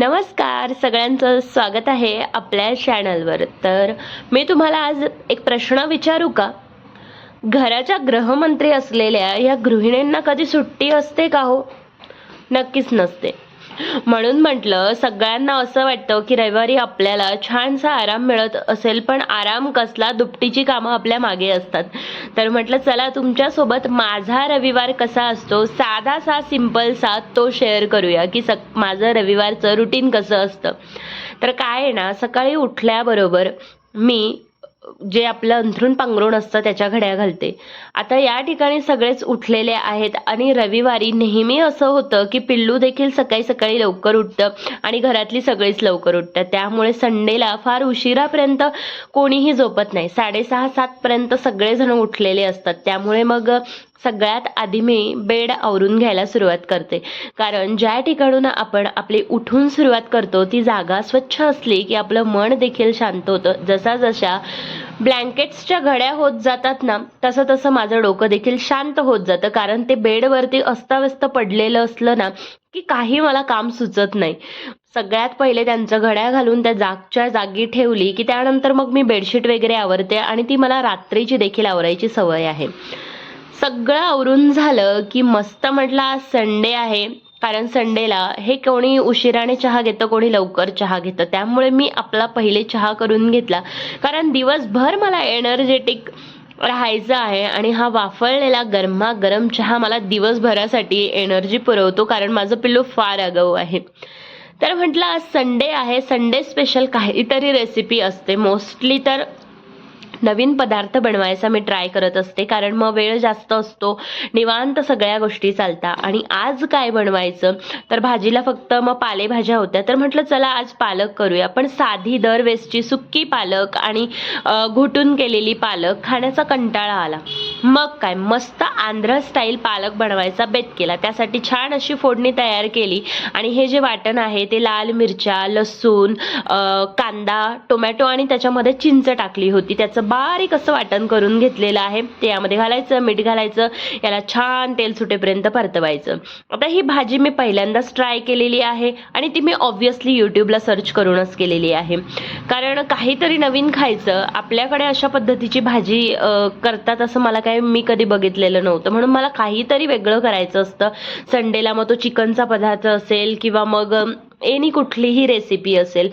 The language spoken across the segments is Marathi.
नमस्कार सगळ्यांचं स्वागत आहे आपल्या चॅनलवर तर मी तुम्हाला आज एक प्रश्न विचारू का? घराच्या गृहमंत्री असलेल्या या गृहिणींना कधी सुट्टी असते का हो? नक्कीच नसते. म्हणून म्हटलं सगळ्यांना असं वाटतं की रविवारी आपल्याला छानसा आराम मिळत असेल पण आराम कसला? दुपटीची कामं आपल्या मागे असतात. तर म्हटलं चला तुमच्यासोबत माझा रविवार कसा असतो? साधा सा सिंपल सिम्पलसा तो शेअर करूया की स माझं रविवारचं रुटीन कसं असतं? तर काय आहे ना सकाळी उठल्याबरोबर मी जे आपलं अंथरूण पांघरूण असतं त्याच्या घड्या घालते. आता या ठिकाणी सगळेच उठलेले आहेत आणि रविवारी नेहमी असं होतं की पिल्लू देखील सकाळी सकाळी लवकर उठतं आणि घरातली सगळीच लवकर उठतात. त्यामुळे संडेला फार उशिरापर्यंत कोणीही झोपत नाही. साडेसहा सातपर्यंत सगळेजण उठलेले असतात. त्यामुळे मग सगळ्यात आधी मी बेड आवरून घ्यायला सुरुवात करते. कारण ज्या ठिकाणून आपण आपली उठून सुरुवात करतो ती जागा स्वच्छ असली की आपलं मन देखील शांत होतं. जसा जशा ब्लँकेट्सच्या घड्या होत जातात ना तसं तसं माझं डोकं देखील शांत होत जातं. कारण ते बेडवरती अस्ताव्यस्त पडलेलं असलं ना की काही मला काम सुचत नाही. सगळ्यात पहिले त्यांचं घड्या घालून त्या जागच्या जागी ठेवली की त्यानंतर मग मी बेडशीट वगैरे आवरते आणि ती मला रात्रीची देखील आवरायची सवय आहे. सगळं आवरून झालं की मस्त म्हटलं आज संडे आहे. कारण संडेला हे कोणी उशिराने चहा घेतं कोणी लवकर चहा घेतं. त्यामुळे मी आपला पहिले चहा करून घेतला. कारण दिवसभर मला एनर्जेटिक राहायचं आहे आणि हा वाफळलेला गरमागरम चहा मला दिवसभरासाठी एनर्जी पुरवतो कारण माझं पिल्लू फार आगाऊ आहे. तर म्हटलं आज संडे आहे. संडे स्पेशल काहीतरी रेसिपी असते. मोस्टली तर नवीन पदार्थ बनवायचा मी ट्राय करत असते. कारण मग वेळ जास्त असतो. निवांत सगळ्या गोष्टी चालतात आणि आज काय बनवायचं? तर भाजीला फक्त मग पालेभाज्या होत्या. तर म्हटलं चला आज पालक करूया. पण साधी दरवेळेसची सुक्की पालक आणि घुटून केलेली पालक खाण्याचा कंटाळा आला. मग काय मस्त आंध्र स्टाईल पालक बनवायचा बेत केला. त्यासाठी छान अशी फोडणी तयार केली. आणि हे जे वाटण आहे ते लाल मिरच्या लसूण कांदा टोमॅटो आणि त्याच्यामध्ये चिंच टाकली होती. त्याचं बारीक असं वाटण करून घेतलेलं आहे. ते यामध्ये घालायचं मीठ घालायचं याला छान तेल सुटेपर्यंत परतवायचं. आता ही भाजी मी पहिल्यांदाच ट्राय केलेली आहे आणि ती मी ऑब्व्हियसली यूट्यूबला सर्च करूनच केलेली आहे. कारण काहीतरी नवीन खायचं आपल्याकडे अशा पद्धतीची भाजी करतात असं मला काय मी कधी बघितलेलं नव्हतं. म्हणून मला काहीतरी वेगळं करायचं असतं. संडेला मग तो चिकनचा पदार्थ असेल किंवा मग एनी कुठलीही रेसिपी असेल.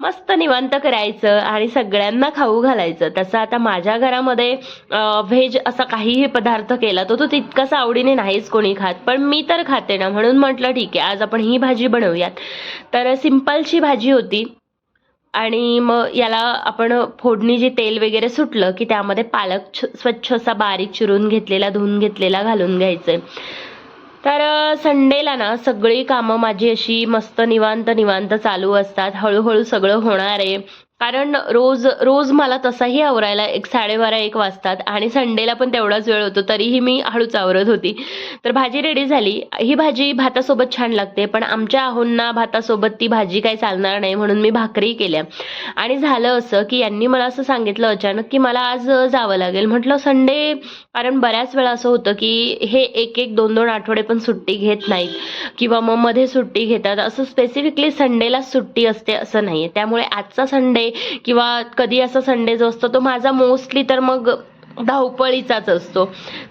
मस्त निवांत करायचं आणि सगळ्यांना खाऊ घालायचं. तसं आता माझ्या घरामध्ये व्हेज असा काहीही पदार्थ केला तर तो तितकासा आवडीने नाहीच कोणी खात. पण मी तर खाते ना. म्हणून म्हटलं ठीक आहे आज आपण ही भाजी बनवूयात. तर सिंपलची भाजी होती. आणि मग याला आपण फोडणी जे तेल वगैरे सुटलं की त्यामध्ये पालक स्वच्छ असा बारीक चिरून घेतलेला धुवून घेतलेला घालून घ्यायचंय. तर संडेला ना सगळी कामं माझी अशी मस्त निवांत निवांत चालू असतात. हळूहळू सगळं होणार आहे. कारण रोज रोज मला तसाही आवरायला एक साडेबारा एक वाजतात आणि संडेला पण तेवढाच वेळ होतो तरीही मी हळूच आवरत होती. तर भाजी रेडी झाली. ही भाजी भातासोबत छान लागते पण आमच्या आहोंना भातासोबत ती भाजी काही चालणार नाही म्हणून मी भाकरी केल्या. आणि झालं असं की यांनी मला असं सांगितलं अचानक की मला आज जावं लागेल. म्हटलं संडे कारण बऱ्याच वेळा असं होतं की हे एक एक दोन दोन आठवडे पण सुट्टी घेत नाहीत किंवा मग मध्ये सुट्टी घेतात. असं स्पेसिफिकली संडेला सुट्टी असते असं नाही त्यामुळे आजचा संडे किंवा कधी असा संडे जो असतो तो माझा मोस्टली तर मग धावपळीचाच असतो.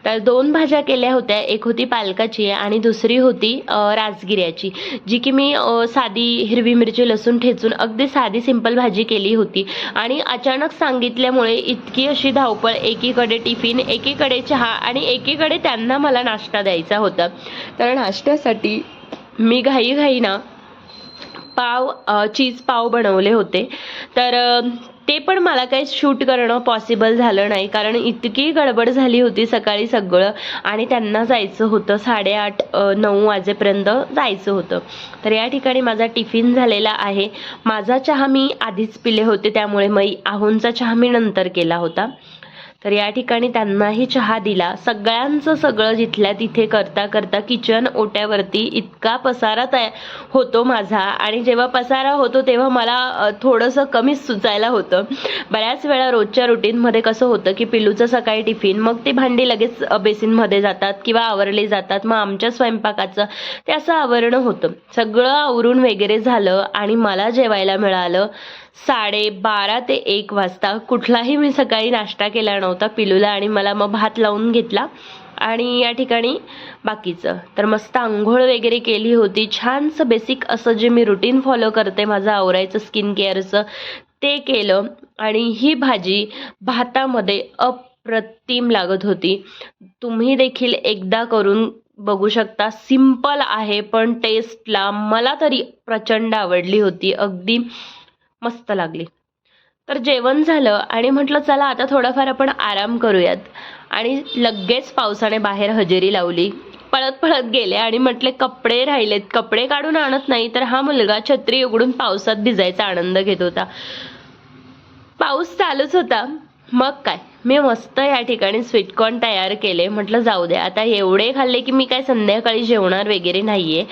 तर दोन भाज्या केल्या होत्या एक होती पालकाची आणि दुसरी होती राजगिऱ्याची जी की मी साधी हिरवी मिरची लसूण ठेचून अगदी साधी सिंपल भाजी केली होती. आणि अचानक सांगितल्यामुळे इतकी अशी धावपळ एकीकडे टिफिन एकीकडे चहा आणि एकीकडे त्यांना मला नाश्ता द्यायचा होता. तर नाश्त्यासाठी मी घाई ना पाव चीज पाव बनवले होते. तर ते पण मला काही शूट करणं पॉसिबल झालं नाही. कारण इतकी गडबड झाली होती सकाळी सगळं. आणि त्यांना जायचं होतं साडेआठ नऊ वाजेपर्यंत जायचं होतं. तर या ठिकाणी माझा टिफिन झालेला आहे. माझा चहा मी आधीच पिले होते. त्यामुळे मग आहोंचा चहा मी नंतर केला होता. तर या ठिकाणी त्यांनाही चहा दिला. सगळ्यांचं सगळं जिथल्या तिथे करता करता किचन ओट्यावरती इतका पसारा तया होतो माझा. आणि जेव्हा पसारा होतो तेव्हा मला थोडंसं कमीच सुचायला होतं. बऱ्याच वेळा रोजच्या रुटीनमध्ये कसं होतं की पिल्लूचं सकाळी टिफिन मग ती भांडी लगेच बेसिनमध्ये जातात किंवा आवरली जातात. मग आमच्या स्वयंपाकाचं ते असं आवरणं होतं. सगळं आवरून वगैरे झालं आणि मला जेवायला मिळालं. साडे बारा ते एक वाजता. कुठलाही मी सकाळी नाश्ता केला नव्हता पिलूला आणि मला मग भात लावून घेतला. आणि या ठिकाणी बाकीचं. तर मस्त आंघोळ वगैरे केली होती. छानसं बेसिक असं जे मी रुटीन फॉलो करते माझं आवरायचं स्किन केअरचं ते केलं. आणि ही भाजी भातामध्ये अप्रतिम लागत होती. तुम्ही देखील एकदा करून बघू शकता. सिंपल आहे पण टेस्टला मला तरी प्रचंड आवडली होती. अगदी मस्त लागली. तर जेवण झालं आणि म्हटलं चला आता थोडाफार आपण आराम करूयात. आणि लगेच पावसाने बाहेर हजेरी लावली. पळत पळत गेले आणि म्हटले कपडे राहिलेत. कपडे काढून आणत नाही. तर हा मुलगा छत्री उघडून पावसात भिजायचा आनंद घेत होता. पाऊस चालूच होता. मग काय? मी मस्त या ठिकाणी स्वीटकॉर्न तयार केले. म्हटलं जाऊ दे आता एवढे खाल्ले की मी काय संध्याकाळी जेवणार वगैरे नाहीये.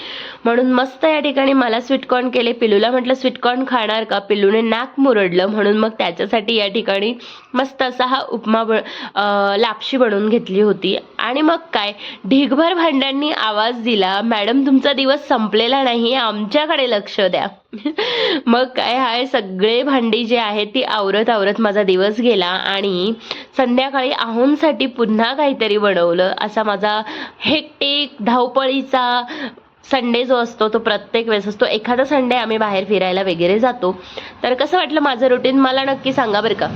म्हणून मस्त या ठिकाणी मला स्वीटकॉर्न केले. पिलूला म्हटलं स्वीटकॉर्न खाणार का? पिलूने नाक मुरडलं. म्हणून मग त्याच्यासाठी या ठिकाणी मस्त असा हा उपमा ब लापशी बनवून घेतली होती. आणि मग काय? ढीगभर भांड्यांनी आवाज दिला मॅडम तुमचा दिवस संपलेला नाही आमच्याकडे लक्ष द्या. मग काय हाय सगळे भांडी जे आहेत ती आवरत आवरत माझा दिवस गेला आणि संध्याकाळी आहोंसाठी पुन्हा काहीतरी बनवलं. असा माझा हेक्टिक धावपळीचा संडे जो असतो तो प्रत्येक वेळेस असतो. एखादा संडे आम्ही बाहेर फिरायला वगैरे जातो. तर कसं वाटलं माझं रुटीन मला नक्की सांगा बरं का.